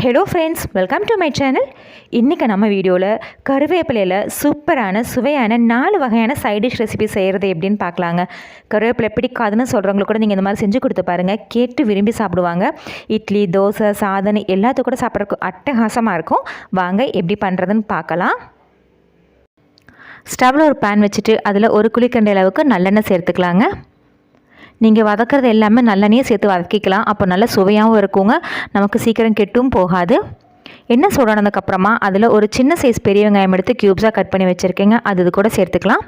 Hello friends welcome to my channel இன்றைக்கி நம்ம வீடியோவில் கருவேப்பிலையில் சூப்பரான சுவையான நாலு வகையான சைட் டிஷ் ரெசிபி செய்கிறது எப்படின்னு பார்க்கலாங்க. கருவேப்பிலை பிடிக்காதுன்னு சொல்கிறவங்களுக்கு கூட நீங்கள் இந்த மாதிரி செஞ்சு கொடுத்து பாருங்கள் கேட்டு விரும்பி சாப்பிடுவாங்க. இட்லி தோசை சாதனை எல்லாத்துக்கும் கூட சாப்பிட்றதுக்கு அட்டகாசமாக இருக்கும். வாங்க எப்படி பண்ணுறதுன்னு பார்க்கலாம். ஸ்டவ்வில் ஒரு பேன் வச்சுட்டு அதில் ஒரு குழிக்கண்டை அளவுக்கு நல்லெண்ணெய் சேர்த்துக்கலாங்க. நீங்கள் வதக்கிறது எல்லாமே நல்லெண்ணெயே சேர்த்து வதக்கிக்கலாம். அப்போ நல்லா சுவையாகவும் இருக்குங்க. நமக்கு சீக்கிரம் கெட்டும் போகாது. எண்ணெய் சூடானதுக்கப்புறமா அதில் ஒரு சின்ன சைஸ் பெரிய வெங்காயம் எடுத்து க்யூப்ஸாக கட் பண்ணி வச்சுருக்கீங்க. அது இது கூட சேர்த்துக்கலாம்.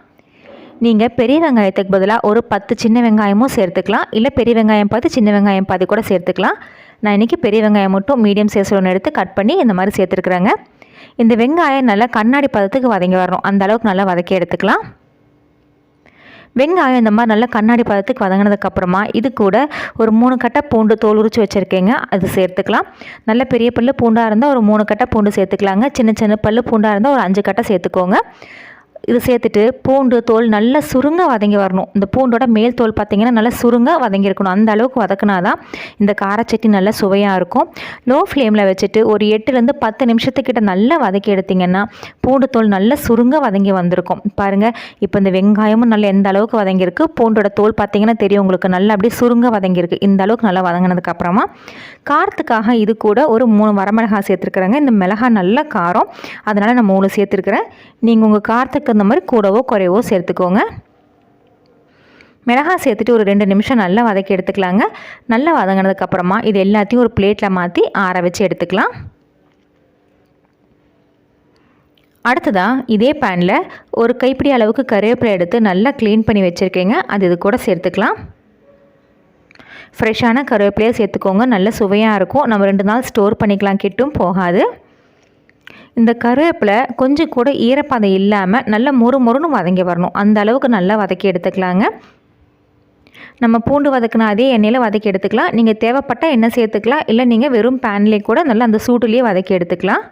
நீங்கள் பெரிய வெங்காயத்துக்கு பதிலாக ஒரு பத்து சின்ன வெங்காயமும் சேர்த்துக்கலாம். இல்லை பெரிய வெங்காயம் பார்த்து சின்ன வெங்காயம் பாதி கூட சேர்த்துக்கலாம். நான் இன்றைக்கி பெரிய வெங்காயம் மட்டும் மீடியம் சைஸ் ஒன்று எடுத்து கட் பண்ணி இந்த மாதிரி சேர்த்துருக்குறேங்க. இந்த வெங்காயம் நல்லா கண்ணாடி பதத்துக்கு வதங்கி வரணும். அந்த அளவுக்கு நல்லா வதக்கி எடுத்துக்கலாம். வெங்காயம் இந்த மாதிரி நல்லா கண்ணாடி பதத்துக்கு வதங்கினதுக்கப்புறமா இது கூட ஒரு மூணு கட்டை பூண்டு தோல் உரிச்சு வச்சுருக்கேங்க. அது சேர்த்துக்கலாம். நல்ல பெரிய பல்லு பூண்டாக இருந்தால் ஒரு மூணு கட்டை பூண்டு சேர்த்துக்கலாங்க. சின்ன சின்ன பல்லு பூண்டாக இருந்தால் ஒரு அஞ்சு கட்டை சேர்த்துக்கோங்க. இது சேர்த்துட்டு பூண்டு தோல் நல்லா சுருங்க வதங்கி வரணும். இந்த பூண்டோட மேல் தோல் பார்த்திங்கன்னா நல்லா சுருங்க வதங்கியிருக்கணும் அந்த அளவுக்கு வதக்குனா தான் இந்த காரச்சட்டி நல்லா சுவையாக இருக்கும். லோ ஃப்ளேமில் வச்சுட்டு ஒரு எட்டுலேருந்து பத்து நிமிஷத்துக்கிட்ட நல்லா வதக்கி எடுத்திங்கன்னா பூண்டு தோல் நல்லா சுருங்க வதங்கி வந்திருக்கும். பாருங்கள் இப்போ இந்த வெங்காயமும் நல்லா எந்த அளவுக்கு வதங்கியிருக்கு? பூண்டோட தோல் பார்த்திங்கன்னா தெரியும் உங்களுக்கு. நல்லா அப்படியே சுருங்க வதங்கியிருக்கு. இந்த அளவுக்கு நல்லா வதங்கினதுக்கப்புறமா காரத்துக்காக இது கூட ஒரு மூணு வரமிளகாய் சேர்த்துருக்குறேங்க. இந்த மிளகாய் நல்ல காரம். அதனால் நான் மூணு சேர்த்துருக்குறேன். நீங்கள் உங்கள் காரத்துக்கு தகுந்த மாதிரி கூடவோ குறைவோ சேர்த்துக்கோங்க. மிளகாய் சேர்த்துட்டு ஒரு ரெண்டு நிமிஷம் நல்லா வதக்கி எடுத்துக்கலாங்க. நல்லா வதங்கினதுக்கப்புறமா இது எல்லாத்தையும் ஒரு பிளேட்டில் மாற்றி ஆற வச்சு எடுத்துக்கலாம். அடுத்ததாக இதே பேனில் ஒரு கைப்பிடி அளவுக்கு கருவேப்பிலை எடுத்து நல்லா க்ளீன் பண்ணி வச்சுருக்கேங்க. அது இது கூட சேர்த்துக்கலாம். ஃப்ரெஷ்ஷான கருவேப்பிலையை சேர்த்துக்கோங்க. நல்ல சுவையாக இருக்கும். நம்ம ரெண்டு நாள் ஸ்டோர் பண்ணிக்கலாம். கிட்டும் போகாது. இந்த கருவேப்பிலை கொஞ்சம் கூட ஈரப்பதம் இல்லாமல் நல்லா மொறு மொறுன்னு வதங்கி வரணும். அந்த அளவுக்கு நல்லா வதக்கி எடுத்துக்கலாங்க. நம்ம பூண்டு வதக்கினா அதே எண்ணெயில் வதக்கி எடுத்துக்கலாம். நீங்கள் தேவைப்பட்டால் எண்ணெய் சேர்த்துக்கலாம். இல்லை நீங்கள் வெறும் பேன்லேயே கூட நல்லா அந்த சூட்டுலேயே வதக்கி எடுத்துக்கலாம்.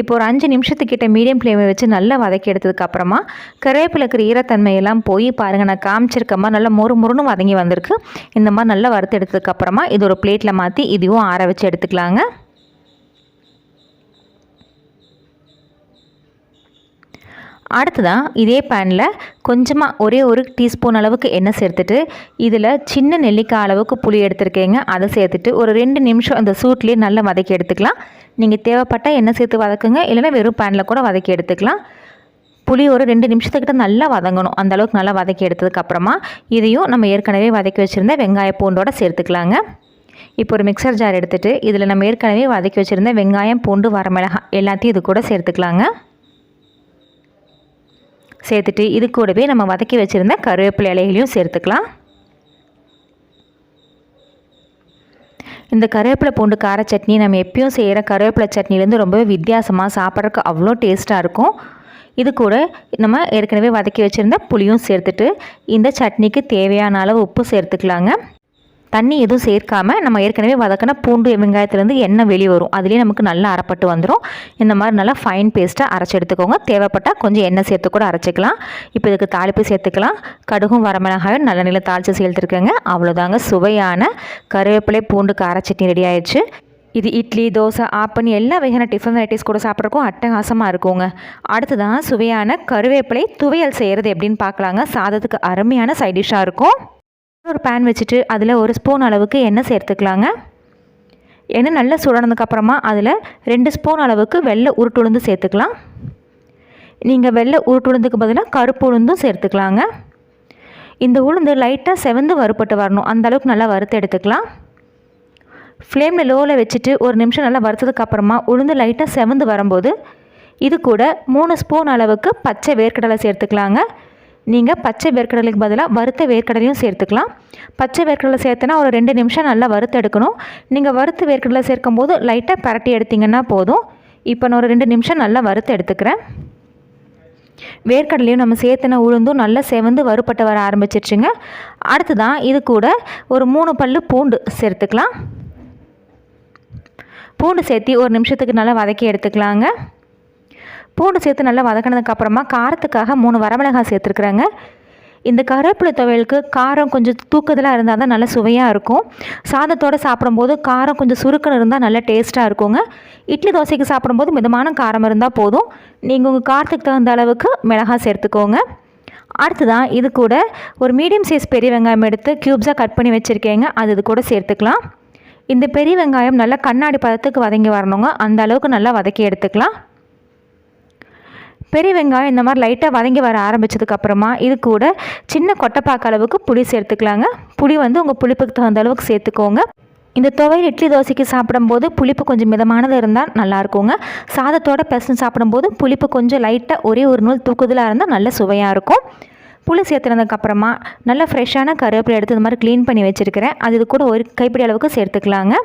இப்போ ஒரு அஞ்சு நிமிஷத்துக்கிட்ட மீடியம் ஃப்ளேமை வச்சு நல்லா வதக்கி எடுத்ததுக்கப்புறமா கருவேப்பிலை இருக்கிற ஈரத்தன்மையெல்லாம் போய் பாருங்கள் நான் காமிச்சிருக்க மாதிரி நல்லா மொறு மொறுன்னு வதங்கி வந்திருக்கு. இந்த மாதிரி நல்லா வறுத்து எடுத்ததுக்கப்புறமா இது ஒரு பிளேட்டில் மாற்றி இதுவும் ஆற வச்சு எடுத்துக்கலாங்க. அடுத்ததாக இதே பேனில் கொஞ்சமாக ஒரே ஒரு டீஸ்பூன் அளவுக்கு எண்ணெய் சேர்த்துட்டு இதில் சின்ன நெல்லிக்காய் அளவுக்கு புளி எடுத்துருக்கேங்க. அதை சேர்த்துட்டு ஒரு ரெண்டு நிமிஷம் அந்த சூட்லேயே நல்லா வதக்கி எடுத்துக்கலாம். நீங்கள் தேவைப்பட்டால் எண்ணெய் சேர்த்து வதக்குங்க. இல்லைனா வெறும் பேனில் கூட வதக்கி எடுத்துக்கலாம். புளி ஒரு ரெண்டு நிமிஷத்துக்கிட்ட நல்லா வதங்கணும். அந்த அளவுக்கு நல்லா வதக்கி எடுத்ததுக்கப்புறமா இதையும் நம்ம ஏற்கனவே வதக்கி வச்சுருந்த வெங்காய பூண்டோட சேர்த்துக்கலாங்க. இப்போ ஒரு மிக்சர் ஜார் எடுத்துகிட்டு இதில் நம்ம ஏற்கனவே வதக்கி வச்சுருந்த வெங்காயம் பூண்டு வரமிளகாய் எல்லாத்தையும் இது கூட சேர்த்துக்கலாங்க. சேர்த்துட்டு இது கூடவே நம்ம வதக்கி வச்சுருந்த கருவேப்பிலை இலைகளையும் சேர்த்துக்கலாம். இந்த கருவேப்பிலை பூண்டு கார சட்னி நம்ம எப்பயும் செய்கிற கருவேப்பிலை சட்னிலேருந்து ரொம்பவே வித்தியாசமாக சாப்பிட்றதுக்கு அவ்வளோ டேஸ்ட்டாக இருக்கும். இது கூட நம்ம ஏற்கனவே வதக்கி வச்சுருந்த புளியும் சேர்த்துட்டு இந்த சட்னிக்கு தேவையான அளவு உப்பு சேர்த்துக்கலாங்க. தண்ணி எதுவும் சேர்க்காமல் நம்ம ஏற்கனவே வதக்கின பூண்டு வெங்காயத்துலேருந்து எண்ணெய் வெளியே வரும். அதுலேயே நமக்கு நல்லா அரைப்பட்டு வந்துடும் இந்த மாதிரி நல்லா ஃபைன் பேஸ்ட்டாக அரைச்சி எடுத்துக்கோங்க. தேவைப்பட்டால் கொஞ்சம் எண்ணெய் சேர்த்து கூட அரைச்சிக்கலாம். இப்போ இதுக்கு தாளிப்பு சேர்த்துக்கலாம். கடுகும் வரமிளகாயும் நல்ல நிலை தாளித்து சேர்த்துருக்கேங்க. அவ்வளோதாங்க சுவையான கருவேப்பிலை பூண்டுக்கு கார ரெடி ஆயிடுச்சு. இது இட்லி தோசை ஆப்பன் எல்லா வகையான டிஃபன் வெரைட்டிஸ் கூட சாப்பிட்றக்கும் அட்டகாசமாக இருக்குங்க. அடுத்ததான் சுவையான கருவேப்பிலை துவையல் செய்கிறது எப்படின்னு பார்க்கலாங்க. சாதத்துக்கு அருமையான சைடிஷ்ஷாக இருக்கும். ஒரு பேன் வச்சுட்டு அதில் ஒரு ஸ்பூன் அளவுக்கு எண்ணெய் சேர்த்துக்கலாங்க. எண்ணெய் நல்லா சுடனதுக்கப்புறமா அதில் ரெண்டு ஸ்பூன் அளவுக்கு வெள்ளை உருட்டுளுந்து சேர்த்துக்கலாம். நீங்கள் வெள்ளை உருட்டுளுந்துக்கு பதிலாக கருப்பு உளுந்தும் சேர்த்துக்கலாங்க. இந்த உளுந்து லைட்டாக செவந்து வறுப்பட்டு வரணும். அந்தளவுக்கு நல்லா வறுத்து எடுத்துக்கலாம். ஃப்ளேமில் லோவில் வச்சுட்டு ஒரு நிமிஷம் நல்லா வறுத்ததுக்கப்புறமா உளுந்து லைட்டாக செவந்து வரும்போது இது கூட மூணு ஸ்பூன் அளவுக்கு பச்சை வேர்க்கடலை சேர்த்துக்கலாங்க. நீங்கள் பச்சை வேர்க்கடலைக்கு பதிலாக வறுத்த வேர்க்கடலையும் சேர்த்துக்கலாம். பச்சை வேர்க்கடலை சேர்த்தனா ஒரு ரெண்டு நிமிஷம் நல்லா வறுத்து எடுக்கணும். நீங்கள் வறுத்த வேர்க்கடலை சேர்க்கும் போது லைட்டாக பரட்டி எடுத்திங்கன்னா போதும். இப்போ நான் ஒரு ரெண்டு நிமிஷம் நல்லா வறுத்து எடுத்துக்கிறேன். வேர்க்கடலையும் நம்ம சேர்த்துன உளுந்தும் நல்லா செவந்து வறுப்பட்டு வர ஆரம்பிச்சிருச்சுங்க. அடுத்ததான் இது கூட ஒரு மூணு பல் பூண்டு சேர்த்துக்கலாம். பூண்டு சேர்த்து ஒரு நிமிஷத்துக்கு நல்லா வதக்கி எடுத்துக்கலாங்க. பூண்டு சேர்த்து நல்லா வதக்கினதுக்கப்புறமா காரத்துக்காக மூணு வரமிளகாய் சேர்த்துருக்குறாங்க. இந்த கருவேப்பிலை துவையலுக்கு காரம் கொஞ்சம் தூக்குதலாக இருந்தால் தான் நல்லா சுவையாக இருக்கும். சாதத்தோடு சாப்பிடும்போது காரம் கொஞ்சம் சுருக்குன்னு இருந்தால் நல்லா டேஸ்ட்டாக இருக்குங்க. இட்லி தோசைக்கு சாப்பிடும்போது மிதமான காரம் இருந்தால் போதும். நீங்கள் உங்கள் காரத்துக்கு தகுந்த அளவுக்கு மிளகாய் சேர்த்துக்கோங்க. அடுத்ததான் இது கூட ஒரு மீடியம் சைஸ் பெரிய வெங்காயம் எடுத்து க்யூப்ஸாக கட் பண்ணி வச்சுருக்கேங்க. அது இது கூட சேர்த்துக்கலாம். இந்த பெரிய வெங்காயம் நல்லா கண்ணாடி பதத்துக்கு வதங்கி வரணுங்க. அந்த அளவுக்கு நல்லா வதக்கி எடுத்துக்கலாம். பெரிய வெங்காயம் இந்த மாதிரி லைட்டாக வதங்கி வர ஆரம்பித்ததுக்கப்புறமா இது கூட சின்ன கொட்டைப்பாக்க அளவுக்கு புளி சேர்த்துக்கலாங்க. புளி வந்து உங்கள் புளிப்புக்கு தகுந்த அளவுக்கு சேர்த்துக்கோங்க. இந்த துவையல் இட்லி தோசைக்கு சாப்பிடும்போது புளிப்பு கொஞ்சம் மிதமானது இருந்தால் நல்லா இருக்குங்க. சாதத்தோட பெசன் சாப்பிடும்போது புளிப்பு கொஞ்சம் லைட்டாக ஒரே ஒரு நூல் தூக்குதலாக இருந்தால் நல்ல சுவையாக இருக்கும். புளி சேர்த்துனதுக்கப்புறமா நல்லா ஃப்ரெஷ்ஷான கருவேப்பிலை எடுத்து இந்த மாதிரி க்ளீன் பண்ணி வச்சுருக்கிறேன். அது இது கூட ஒரு கைப்பிடி அளவுக்கு சேர்த்துக்கலாங்க.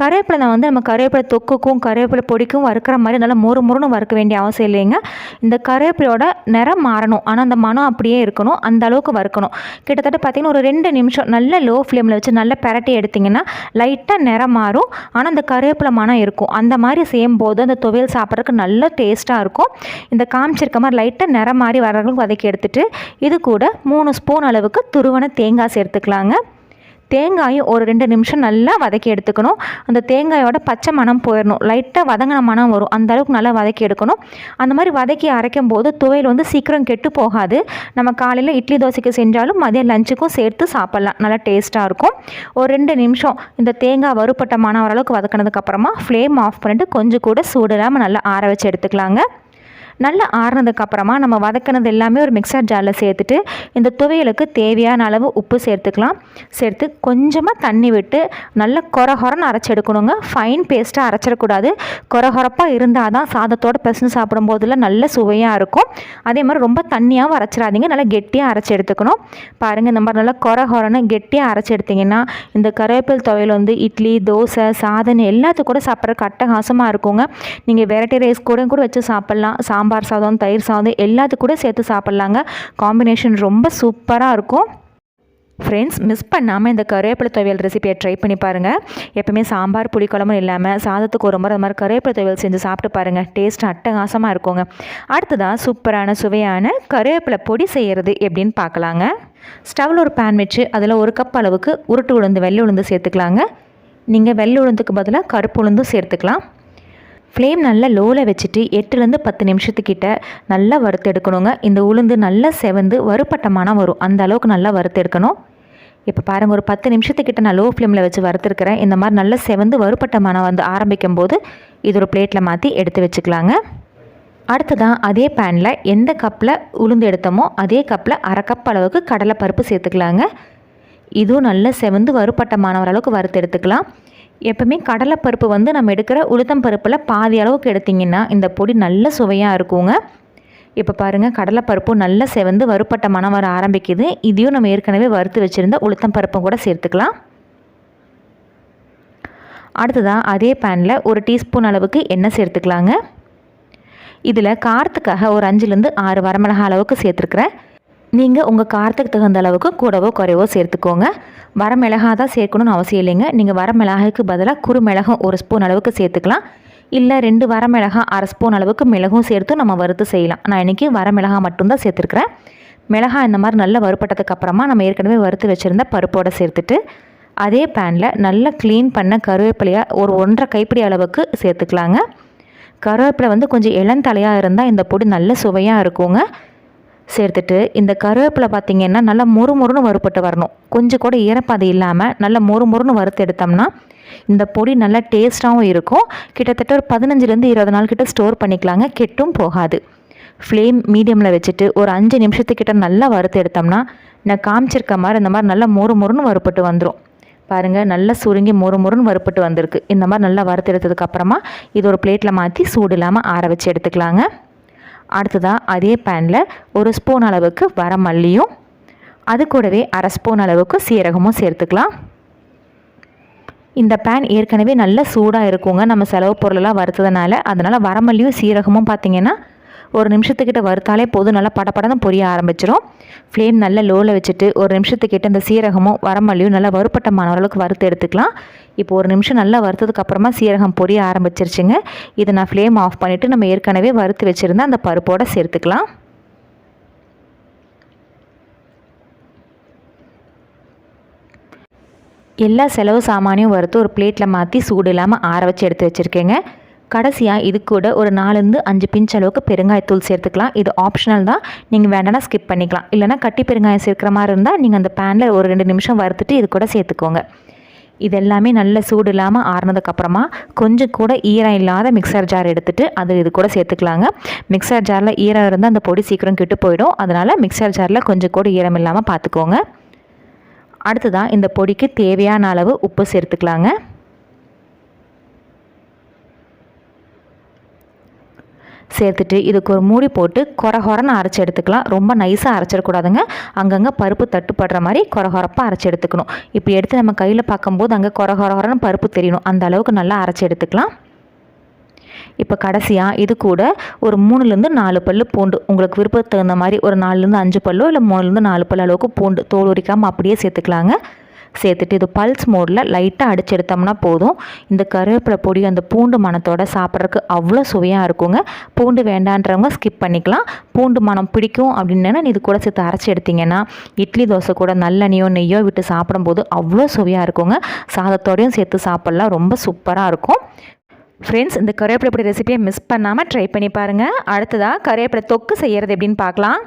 கருவேப்பிலை நான் வந்து நம்ம கருவேப்பிலை தொக்குக்கும் கருவேப்பிலை பொடிக்கும் வறுக்கிற மாதிரி நல்லா மொறு மொறுன்னு வறுக்க வேண்டிய அவசியம் இல்லைங்க. இந்த கருவேப்பிலையோட நிறம் மாறணும். ஆனால் அந்த மனம் அப்படியே இருக்கணும். அந்த அளவுக்கு வறுக்கணும். கிட்டத்தட்ட பார்த்திங்கன்னா ஒரு ரெண்டு நிமிஷம் நல்ல லோ ஃப்ளேமில் வச்சு நல்லா பெரட்டி எடுத்திங்கன்னா லைட்டாக நிறம் மாறும். ஆனால் அந்த கருவேப்பிலை மனம் இருக்கும். அந்த மாதிரி செய்யும் போது அந்த துவையல் சாப்பிட்றதுக்கு நல்ல டேஸ்ட்டாக இருக்கும். இந்த காமிச்சிருக்க மாதிரி லைட்டாக நிறம் மாறி வரவங்களுக்கு வதக்கி எடுத்துகிட்டு இது கூட மூணு ஸ்பூன் அளவுக்கு துருவன தேங்காய் சேர்த்துக்கலாங்க. தேங்காயும் ஒரு ரெண்டு நிமிஷம் நல்லா வதக்கி எடுத்துக்கணும். அந்த தேங்காயோட பச்சை மணம் போயிடணும் லைட்டாக வதங்கின மணம் வரும். அந்த அளவுக்கு நல்லா வதக்கி எடுக்கணும். அந்த மாதிரி வதக்கி அரைக்கும் போது துவையல் வந்து சீக்கிரம் கெட்டு போகாது. நம்ம காலையில் இட்லி தோசைக்கு செஞ்சாலும் மதியம் லஞ்சுக்கும் சேர்த்து சாப்பிட்லாம். நல்லா டேஸ்ட்டாக இருக்கும். ஒரு ரெண்டு நிமிஷம் இந்த தேங்காய் வறுப்பட்ட மணம் ஓரளவுக்கு வதக்கினதுக்கப்புறமா ஃப்ளேம் ஆஃப் பண்ணிவிட்டு கொஞ்சம் கூட சூடு இல்லாமல் நல்லா ஆற வச்சு எடுத்துக்கலாங்க. நல்லா ஆறுனதுக்கப்புறமா நம்ம வதக்கினது எல்லாமே ஒரு மிக்சர் ஜாரில் சேர்த்துட்டு இந்த துவையலுக்கு தேவையான அளவு உப்பு சேர்த்துக்கலாம். சேர்த்து கொஞ்சமாக தண்ணி விட்டு நல்லா கொரகொரன்னு அரைச்சி எடுக்கணுங்க. ஃபைன் பேஸ்ட்டாக அரைச்சிடக்கூடாது. கொரகொரப்பாக இருந்தால் தான் சாதத்தோடு பிசைஞ்சு சாப்பிடும்போதில் நல்ல சுவையாக இருக்கும். அதே மாதிரி ரொம்ப தண்ணியாகவும் அரைச்சிடாதீங்க. நல்லா கெட்டியாக அரைச்சி எடுத்துக்கணும். பாருங்கள் இந்த மாதிரி நல்லா கொரகொரன்னு கெட்டியாக அரைச்சி எடுத்திங்கன்னா இந்த கருவேப்பில் துவையல் வந்து இட்லி தோசை சாதம் எல்லாத்துக்கும் கூட சாப்பிட்றதுக்கு அட்டகாசமாக இருக்குங்க. நீங்கள் வெரைட்டி ரைஸ் கூட கூட வச்சு சாப்பிட்லாம். சாம்பார் சாம்பார் சாதம் தயிர் சாதம் எல்லாத்துக்கும் கூட சேர்த்து சாப்பிட்லாங்க. காம்பினேஷன் ரொம்ப சூப்பராக இருக்கும். ஃப்ரெண்ட்ஸ் மிஸ் பண்ணாமல் இந்த கருவேப்பிலை துவையல் ரெசிபியை ட்ரை பண்ணி பாருங்கள் எப்பவுமே சாம்பார் புளிக்குழம்பும் இல்லாமல் சாதத்துக்கு ஒரு முறை அது மாதிரி கருவேப்பிலை துவையல் செஞ்சு சாப்பிட்டு பாருங்கள் டேஸ்ட் அட்டகாசமாக இருக்குங்க. அடுத்ததான் சூப்பரான சுவையான கருவேப்பிலை பொடி செய்கிறது எப்படின்னு பார்க்கலாங்க. ஸ்டவ்வில் ஒரு பேன் வச்சு அதில் ஒரு கப் அளவுக்கு உருட்டு உளுந்து வெள்ளை உளுந்து சேர்த்துக்கலாங்க. நீங்கள் வெள்ளை உளுந்துக்கு பதிலாக கருப்பு உளுந்தும் சேர்த்துக்கலாம். ஃப்ளேம் நல்லா லோவில் வச்சுட்டு எட்டுலேருந்து பத்து நிமிஷத்துக்கிட்ட நல்லா வறுத்து எடுக்கணுங்க. இந்த உளுந்து நல்லா செவந்து வறுப்பட்டமான வரும். அந்த அளவுக்கு நல்லா வறுத்து எடுக்கணும். இப்போ பாருங்கள் ஒரு பத்து நிமிஷத்துக்கிட்ட நான் லோ ஃப்ளேமில் வச்சு வறுத்துருக்கிறேன். இந்த மாதிரி நல்லா செவந்து வறுப்பட்டமான வந்து ஆரம்பிக்கும் போது இது ஒரு பிளேட்டில் மாற்றி எடுத்து வச்சுக்கலாங்க. அடுத்ததான் அதே பேனில் எந்த கப்பில் உளுந்து எடுத்தோமோ அதே கப்பில் அரை கப் அளவுக்கு கடலைப்பருப்பு சேர்த்துக்கலாங்க. இதுவும் நல்லா செவந்து வறுப்பட்டமான அளவுக்கு வறுத்து எடுத்துக்கலாம். எப்பவுமே கடலைப்பருப்பு வந்து நம்ம எடுக்கிற உளுத்தம் பருப்பில் பாதி அளவுக்கு எடுத்திங்கன்னா இந்த பொடி நல்ல சுவையாக இருக்குங்க. இப்போ பாருங்கள் கடலைப்பருப்பும் நல்லா செவந்து வறுப்பட்ட மனம் வர ஆரம்பிக்குது. இதையும் நம்ம ஏற்கனவே வறுத்து வச்சுருந்த உளுத்தம் பருப்பும் கூட சேர்த்துக்கலாம். அடுத்ததாக அதே பேனில் ஒரு டீஸ்பூன் அளவுக்கு எண்ணெய் சேர்த்துக்கலாங்க. இதில் காரத்துக்காக ஒரு அஞ்சுலேருந்து ஆறு வரமிளகா அளவுக்கு சேர்த்துருக்குறேன். நீங்கள் உங்கள் காரத்துக்கு தகுந்த அளவுக்கு கூடவோ குறைவோ சேர்த்துக்கோங்க. வரமிளகா தான் சேர்க்கணும்னு அவசியம் இல்லைங்க. நீங்கள் வர மிளகாய்க்கு பதிலாக குறுமிளகும் ஒரு ஸ்பூன் அளவுக்கு சேர்த்துக்கலாம். இல்லை ரெண்டு வரமிளகா அரை ஸ்பூன் அளவுக்கு மிளகும் சேர்த்து நம்ம வறுத்து செய்யலாம். நான் இன்றைக்கி வரமிளகா மட்டும்தான் சேர்த்துருக்குறேன். மிளகா இந்த மாதிரி நல்லா வறுப்பட்டதுக்கு அப்புறமா நம்ம ஏற்கனவே வறுத்து வச்சுருந்த பருப்போடு சேர்த்துட்டு அதே பேனில் நல்லா க்ளீன் பண்ண கருவேப்பிலையாக ஒரு ஒன்றரை கைப்பிடி அளவுக்கு சேர்த்துக்கலாங்க. கருவேப்பிலை வந்து கொஞ்சம் இளந்தலையாக இருந்தால் இந்த பொடி நல்ல சுவையாக இருக்குங்க. சேர்த்துட்டு இந்த கருவேப்பிலை பார்த்திங்கன்னா நல்லா மொறு மொறுன்னு வறுப்பட்டு வரணும். கொஞ்சம் கூட ஈரப்பாது இல்லாமல் நல்லா மொறு மொறுன்னு வறுத்து எடுத்தோம்னா இந்த பொடி நல்லா டேஸ்ட்டாகவும் இருக்கும். கிட்டத்தட்ட ஒரு பதினஞ்சுலேருந்து இருபது நாள் கிட்ட ஸ்டோர் பண்ணிக்கலாங்க. கெட்டும் போகாது. ஃப்ளேம் மீடியமில் வச்சுட்டு ஒரு அஞ்சு நிமிஷத்துக்கிட்ட நல்லா வறுத்து எடுத்தோம்னா நான் காமிச்சிருக்க மாதிரி இந்த மாதிரி நல்லா மொறு மொறுன்னு வறுப்பட்டு வந்துடும் பாருங்கள் நல்லா சுருங்கி மொறு மொறுன்னு வறுப்பட்டு வந்திருக்கு. இந்த மாதிரி நல்லா வறுத்து எடுத்ததுக்கப்புறமா இது ஒரு பிளேட்டில் மாற்றி சூடு இல்லாமல் ஆற வச்சு எடுத்துக்கலாங்க. அடுத்ததாக அதே பேனில் ஒரு ஸ்பூன் அளவுக்கு வரமல்லியும் அது கூடவே அரை ஸ்பூன் அளவுக்கு சீரகமும் சேர்த்துக்கலாம். இந்த பேன் ஏற்கனவே நல்ல சூடாக இருக்குங்க. நம்ம செலவு பொருளெல்லாம் வறுத்ததுனால அதனால் வரமல்லியும் சீரகமும் பார்த்திங்கன்னா ஒரு நிமிஷத்துக்கிட்ட வறுத்தாலே போதும். நல்லா படப்படம் பொரிய ஆரம்பிச்சிடும் ஃப்ளேம் நல்லா லோவில் வச்சுட்டு ஒரு நிமிஷத்துக்கிட்ட இந்த சீரகமும் வரமல்லியும் நல்லா வறுப்பட்டமான அளவுக்கு வறுத்து எடுத்துக்கலாம். இப்போ ஒரு நிமிஷம் நல்லா வறுத்ததுக்கப்புறமா சீரகம் பொரிய ஆரம்பிச்சிருச்சுங்க. இதை நான் ஃப்ளேம் ஆஃப் பண்ணிவிட்டு நம்ம ஏற்கனவே வறுத்து வச்சுருந்தா அந்த பருப்போடு சேர்த்துக்கலாம். எல்லா செலவு சாமானியும் வறுத்து ஒரு பிளேட்டில் மாற்றி சூடு இல்லாமல் ஆற வச்சு எடுத்து வச்சுருக்கேங்க. கடைசியாக இது கூட ஒரு நாலுலேருந்து அஞ்சு பிஞ்ச் அளவுக்கு பெருங்காயத்தூள் சேர்த்துக்கலாம். இது ஆப்ஷனல் தான். நீங்கள் வேண்டாம்னா ஸ்கிப் பண்ணிக்கலாம். இல்லைனா கட்டி பெருங்காயம் சேர்க்குற மாதிரி இருந்தால் நீங்கள் அந்த பேனில் ஒரு ரெண்டு நிமிஷம் வறுத்துட்டு இது கூட சேர்த்துக்கோங்க. இது எல்லாமே நல்ல சூடு இல்லாமல் ஆறுனதுக்கப்புறமா கொஞ்சம் கூட ஈரம் இல்லாத மிக்சர் ஜார் எடுத்துகிட்டு அது இது கூட சேர்த்துக்கலாங்க. மிக்சர் ஜாரில் ஈரம் இருந்தால் அந்த பொடி சீக்கிரம் கெட்டு போயிடும். அதனால் மிக்சர் ஜாரில் கொஞ்சம் கூட ஈரம் இல்லாமல் பார்த்துக்கோங்க அடுத்ததாக இந்த பொடிக்கு தேவையான அளவு உப்பு சேர்த்துக்கலாங்க. சேர்த்துட்டு இதுக்கு ஒரு மூடி போட்டு கொரகொரன்னு அரைச்சி எடுத்துக்கலாம். ரொம்ப நைஸாக அரைச்சிடக்கூடாதுங்க. அங்கங்கே பருப்பு தட்டுப்படுற மாதிரி கொரகொரப்பாக அரைச்சி எடுத்துக்கணும். இப்போ எடுத்து நம்ம கையில் பார்க்கும்போது அங்கே கொரகொரன்னு பருப்பு தெரியணும் அந்த அளவுக்கு நல்லா அரைச்சி எடுத்துக்கலாம். இப்போ கடைசியாக இது கூட ஒரு மூணுலேருந்து நாலு பல் பூண்டு. உங்களுக்கு விருப்பத்துக்கு தகுந்த மாதிரி ஒரு நாலுலேருந்து அஞ்சு பல்லோ இல்லை மூணுலேருந்து நாலு பல் அளவுக்கு பூண்டு. தோல் உரிக்காமல் அப்படியே சேர்த்துக்கலாங்க. சேர்த்துட்டு இது பல்ஸ் மோடில் லைட்டாக அடிச்செடுத்தோம்னா போதும். இந்த கருவேப்பிலை பொடி அந்த பூண்டு மணத்தோட சாப்பிட்றதுக்கு அவ்வளோ சுவையாக இருக்குங்க. பூண்டு வேண்டான்றவங்க ஸ்கிப் பண்ணிக்கலாம். பூண்டு மனம் பிடிக்கும் அப்படின்னு இது கூட சேர்த்து அரைச்சி எடுத்திங்கன்னா இட்லி தோசை கூட நல்லெண்ணையோ நெய்யோ விட்டு சாப்பிடும்போது அவ்வளோ சுவையாக இருக்குங்க. சாதத்தோடையும் சேர்த்து சாப்பிட்லாம். ரொம்ப சூப்பராக இருக்கும். ஃப்ரெண்ட்ஸ் இந்த கருவேப்பிலை பொடி ரெசிபியை மிஸ் பண்ணாமல் ட்ரை பண்ணி பாருங்கள் அடுத்ததாக கருவேப்பிலை தொக்கு செய்கிறது எப்படின்னு பார்க்கலாம்.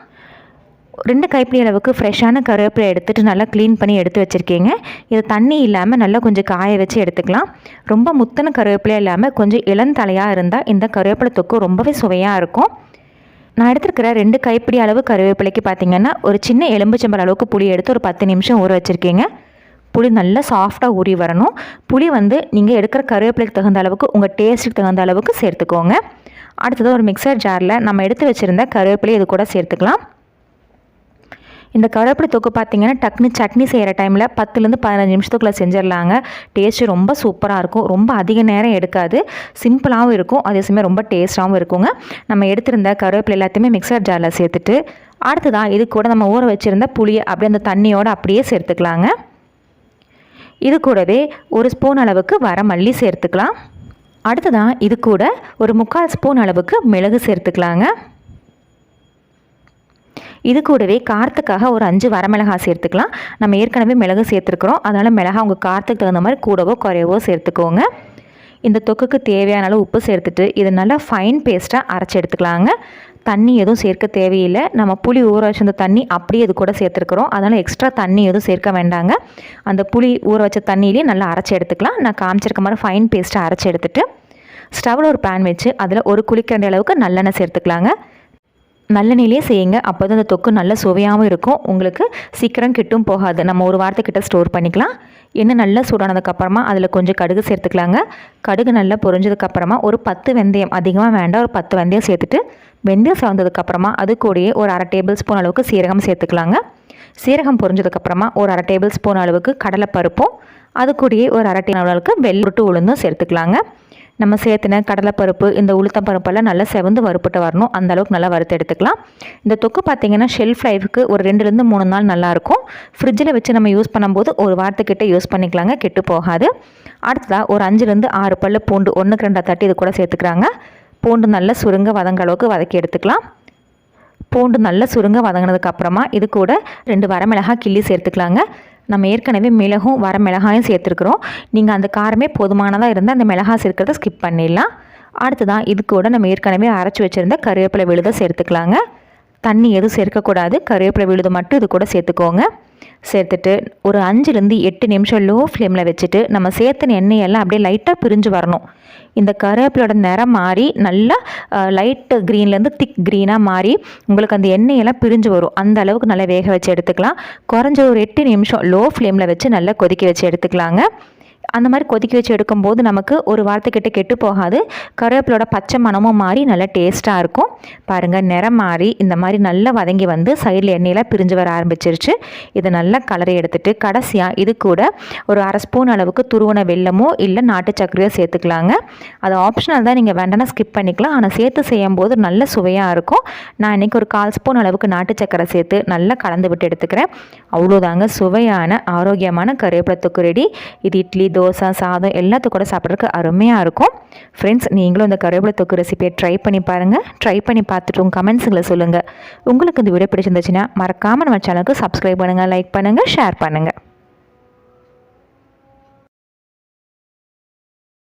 ரெண்டு கைப்பிடி அளவுக்கு ஃப்ரெஷ்ஷான கருவேப்பிலை எடுத்துகிட்டு நல்லா க்ளீன் பண்ணி எடுத்து வச்சுருக்கீங்க. இது தண்ணி இல்லாமல் நல்லா கொஞ்சம் காய வச்சு எடுத்துக்கலாம். ரொம்ப முத்தன கருவேப்பிலை இல்லாமல் கொஞ்சம் இளந்தலையாக இருந்தால் இந்த கருவேப்பிலை தொக்கு ரொம்பவே சுவையாக இருக்கும். நான் எடுத்துருக்கிற ரெண்டு கைப்பிடி அளவு கருவேப்பிலைக்கு பார்த்தீங்கன்னா ஒரு சின்ன எலும்புச்சம்பல் அளவுக்கு புளி எடுத்து ஒரு பத்து நிமிஷம் ஊற வச்சுருக்கீங்க. புளி நல்லா சாஃப்டாக ஊறி வரணும். புளி வந்து நீங்கள் எடுக்கிற கருவேப்பிலைக்கு தகுந்த அளவுக்கு உங்கள் டேஸ்ட்டுக்கு தகுந்த அளவுக்கு சேர்த்துக்கோங்க. அடுத்தது ஒரு மிக்சர் ஜாரில் நம்ம எடுத்து வச்சுருந்த கருவேப்பிலை இது கூட சேர்த்துக்கலாம். இந்த கருவேப்பிலை தொக்கு பார்த்தீங்கன்னா டக்குன்னு சட்னி செய்கிற டைமில் பத்துலேருந்து பதினஞ்சு நிமிஷத்துக்குள்ளே செஞ்சிடலாங்க. டேஸ்ட்டு ரொம்ப சூப்பராக இருக்கும். ரொம்ப அதிக நேரம் எடுக்காது. சிம்பிளாகவும் இருக்கும். அதே சமயம் ரொம்ப டேஸ்ட்டாகவும் இருக்குங்க. நம்ம எடுத்திருந்த கருவேப்பிலை எல்லாத்தையுமே மிக்சர் ஜாரில் சேர்த்துட்டு அடுத்ததான் இது கூட நம்ம ஊற வச்சுருந்த புளியை அப்படியே அந்த தண்ணியோடு அப்படியே சேர்த்துக்கலாங்க. இது கூடவே ஒரு ஸ்பூன் அளவுக்கு வர மல்லி சேர்த்துக்கலாம். அடுத்ததான் இது கூட ஒரு முக்கால் ஸ்பூன் அளவுக்கு மிளகு சேர்த்துக்கலாங்க. இது கூடவே காரத்துக்காக ஒரு அஞ்சு வரமிளகா சேர்த்துக்கலாம். நம்ம ஏற்கனவே மிளகு சேர்த்துருக்குறோம். அதனால் மிளகா உங்கள் காரத்துக்கு தகுந்த மாதிரி கூடவோ குறையவோ சேர்த்துக்கோங்க. இந்த தொக்குக்கு தேவையான அளவு உப்பு சேர்த்துட்டு இதை நல்லா ஃபைன் பேஸ்ட்டாக அரைச்சி எடுத்துக்கலாங்க. தண்ணி எதுவும் சேர்க்க தேவையில்லை. நம்ம புளி ஊற வச்சிருந்த தண்ணி அப்படியே இது கூட சேர்த்துருக்குறோம். அதனால் எக்ஸ்ட்ரா தண்ணி எதுவும் சேர்க்க வேண்டாங்க. அந்த புளி ஊற வச்ச தண்ணியிலே நல்லா அரைச்சி எடுத்துக்கலாம். நான் காமிச்சிருக்க மாதிரி ஃபைன் பேஸ்ட்டாக அரைச்சி எடுத்துகிட்டு ஸ்டவ்வில் ஒரு பேன் வச்சு அதில் ஒரு குளிக்கரண்டி அளவுக்கு நல்லெண்ணெய் சேர்த்துக்கலாங்க. நல்லெண்ணெயிலே செய்யுங்க. அப்போ தான் அந்த தொக்கு நல்ல சுவையாகவும் இருக்கும். உங்களுக்கு சீக்கிரம் கிட்டும் போகாது. நம்ம ஒரு வாரத்துக்கிட்ட ஸ்டோர் பண்ணிக்கலாம். எண்ணெய் நல்லா சூடானதுக்கப்புறமா அதில் கொஞ்சம் கடுகு சேர்த்துக்கலாங்க. கடுகு நல்லா பொரிஞ்சதுக்கப்புறமா ஒரு பத்து வெந்தயம் அதிகமாக வேண்டாம். ஒரு பத்து வெந்தயம் சேர்த்துட்டு வெந்தயம் சார்ந்ததுக்கப்புறமா அது கூடயே ஒரு அரை டேபிள் ஸ்பூன் அளவுக்கு சீரகம் சேர்த்துக்கலாங்க. சீரகம் பொரிஞ்சதுக்கப்புறமா ஒரு அரை டேபிள் ஸ்பூன் அளவுக்கு கடலைப்பருப்பும் அது கூடயே ஒரு அரை டேபிள் அளவுக்கு வெள்ளுட்டு உளுந்தும் சேர்த்துக்கலாங்க. நம்ம சேர்த்துன கடலைப்பருப்பு இந்த உளுத்தம் பருப்பெல்லாம் நல்லா செவந்து வறுப்புட்டு வரணும். அந்த அளவுக்கு நல்லா வறுத்து எடுத்துக்கலாம். இந்த தொக்கு பார்த்திங்கன்னா ஷெல்ஃப் லைஃபுக்கு ஒரு ரெண்டுலேருந்து மூணு நாள் நல்லாயிருக்கும். ஃப்ரிட்ஜில் வச்சு நம்ம யூஸ் பண்ணும்போது ஒரு வாரத்துக்கிட்ட யூஸ் பண்ணிக்கலாங்க. கெட்டு போகாது. அடுத்ததாக ஒரு அஞ்சுலேருந்து ஆறு பல்லு பூண்டு ஒன்றுக்கு ரெண்டாக தட்டி இது கூட சேர்த்துக்கிறாங்க பூண்டு நல்லா சுருங்க வதங்க அளவுக்கு வதக்கி எடுத்துக்கலாம். பூண்டு நல்லா சுருங்க வதங்கினதுக்கப்புறமா இது கூட ரெண்டு வரமிளகாய் கிள்ளி சேர்த்துக்கலாங்க. நம்ம ஏற்கனவே மிளகும் வர மிளகாயும் சேர்த்துருக்குறோம். நீங்கள் அந்த காரமே போதுமானதாக இருந்தால் அந்த மிளகாய் சேர்க்கிறத ஸ்கிப் பண்ணிடலாம். அடுத்ததான் இது கூட நம்ம ஏற்கனவே அரைச்சி வச்சுருந்த கருவேப்பிலை விழுதை சேர்த்துக்கலாங்க. தண்ணி எதுவும் சேர்க்கக்கூடாது. கருவேப்பிலை விழுது மட்டும் இது கூட சேர்த்துக்கோங்க. சேர்த்துட்டு ஒரு அஞ்சுலேருந்து எட்டு நிமிஷம் லோ ஃப்ளேமில் வச்சுட்டு நம்ம சேர்த்துன எண்ணெயெல்லாம் அப்படியே லைட்டாக பிரிஞ்சு வரணும். இந்த கருவேப்பிலோட நிறம் மாறி நல்லா லைட்டு க்ரீன்லேருந்து திக் க்ரீனாக மாறி உங்களுக்கு அந்த எண்ணெயெல்லாம் பிரிஞ்சு வரும். அந்த அளவுக்கு நல்லா வேக வச்சு எடுத்துக்கலாம். குறைஞ்ச ஒரு எட்டு நிமிஷம் லோ ஃப்ளேமில் வச்சு நல்லா கொதிக்க வச்சு எடுத்துக்கலாங்க. அந்த மாதிரி கொதிக்க வச்சு எடுக்கும்போது நமக்கு ஒரு வாரத்துக்கிட்ட கெட்டு போகாது. கருவேப்பிலோட பச்சை மனமும் மாறி நல்லா டேஸ்ட்டாக இருக்கும். பாருங்கள் நிறம் மாறி இந்த மாதிரி நல்லா வதங்கி வந்து சைடில் எண்ணெயில் பிரிஞ்சு வர ஆரம்பிச்சிருச்சு. இதை நல்லா கலரை எடுத்துகிட்டு கடைசியாக இது கூட ஒரு அரை ஸ்பூன் அளவுக்கு துருவன வெள்ளமோ இல்லை நாட்டு சர்க்கரையோ சேர்த்துக்கலாங்க. அது ஆப்ஷனல் தான் நீங்கள் வேண்டாம்னா ஸ்கிப் பண்ணிக்கலாம். ஆனால் சேர்த்து செய்யும் போது நல்ல சுவையாக இருக்கும். நான் இன்றைக்கி ஒரு கால் ஸ்பூன் அளவுக்கு நாட்டு சர்க்கரை சேர்த்து நல்லா கலந்து விட்டு எடுத்துக்கிறேன். அவ்வளோதாங்க சுவையான ஆரோக்கியமான கருவேப்பிலை தொக்கு ரெடி இது இட்லி தோசை சாதம் எல்லாத்துக்கும் கூட சாப்பிட்றதுக்கு அருமையாக இருக்கும். ஃப்ரெண்ட்ஸ் நீங்களும் இந்த கருவேப்பிலை தொக்கு ரெசிபியை ட்ரை பண்ணி பாருங்கள் ட்ரை பண்ணி பார்த்துட்டு உங்கள் கமெண்ட்ஸுங்களை சொல்லுங்கள் உங்களுக்கு இந்த வீடியோ பிடிச்சிருந்துச்சுன்னா மறக்காமல் நம்ம சேனலுக்கு சப்ஸ்கிரைப் பண்ணுங்கள் லைக் பண்ணுங்கள் ஷேர் பண்ணுங்கள்